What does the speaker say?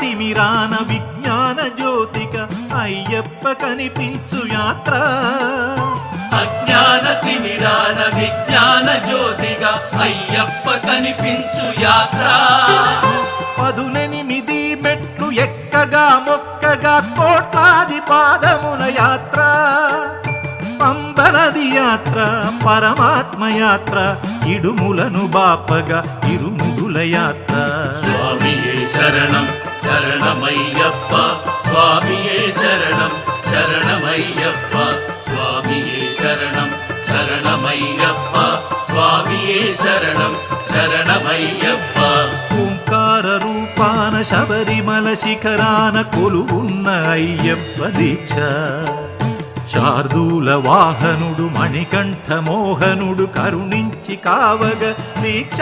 తిమిరాన విజ్ఞాన జ్యోతిక అయ్యప్ప కనిపించు యాత్ర. అజ్ఞాన తిమిరాన విజ్ఞాన జ్యోతిగా అయ్యప్ప కనిపించు యాత్ర. పదునెనిమిది మెట్లు ఎక్కగా మొక్కగా కోట్లాది పాదముల యాత్ర. పంబనది యాత్ర పరమాత్మ యాత్ర ఇడుములను బాపగా ఇరుముడుల యాత్ర. స్వామియే శరణం. శరణమయ్యప్ప స్వామియే శరణం శరణమయ్యప్ప స్వామియే శరణం శరణమయ్యప్ప స్వామియే శరణం శరణమయ్యప్ప. ఓంకార రూపాన శబరిమల శిఖరాన కొలువున్న అయ్యప్ప దీక్ష. శార్దూల వాహనుడు మణికంఠ మోహనుడు కరుణించి కావగ దీక్ష.